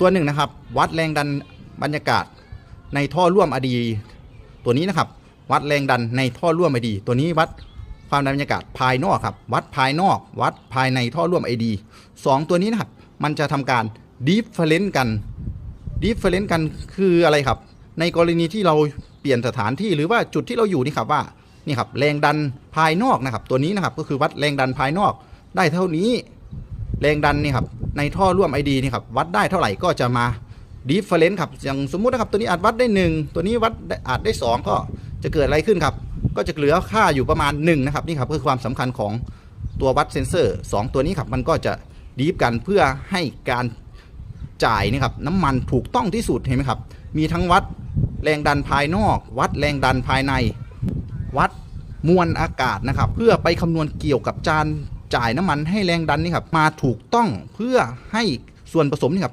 ตัวหนึ่งนะครับ วัดแรงดันบรรยากาศในท่อร่วมอดี ตัวนี้นะครับ วัดแรงดันในท่อร่วมไอดี ตัวนี้วัดความดันบรรยากาศภายนอกครับ วัดภายนอก วัดภายในท่อร่วมไอดีสองตัวนี้นะครับ มันจะทำการดีฟเฟรนซ์กันดีฟเฟรนซ์กันคืออะไรครับ ในกรณีที่เราเปลี่ยนสถานที่หรือว่าจุดที่เราอยู่นี่ครับว่านี่ครับแรงดันภายนอกนะครับ ตัวนี้นะครับก็คือวัดแรงดันภายนอกได้เท่านี้ แรงดันนี่ครับ ในท่อร่วมไอดีนี่ครับวัดได้เท่าไหร่ก็จะมาดีเฟ r เ n น e ครับอย่างสมมุตินะครับตัวนี้อาจวัดได้ 1 ตัวนี้วัดอาจได้ 2 ก็จะเกิดอะไรขึ้นครับ ก็จะเหลือค่าอยู่ประมาณ 1 นะครับ นี่ครับคือความสำคัญของตัววัดเซนเซอร์ 2 ตัวนี้ครับ มันก็จะดีฟกันเพื่อให้การจ่ายนี่ครับน้ำมันถูกต้องที่สุดเห็นไหมครับ มีทั้งวัดแรงดันภายนอก วัดแรงดันภายใน วัดมวลอากาศนะครับ เพื่อไปคำนวณเกี่ยวกับจาน จ่ายน้ำมันให้แรงดันนี่ครับมาถูกต้องเพื่อให้ส่วนผสมนี่ครับ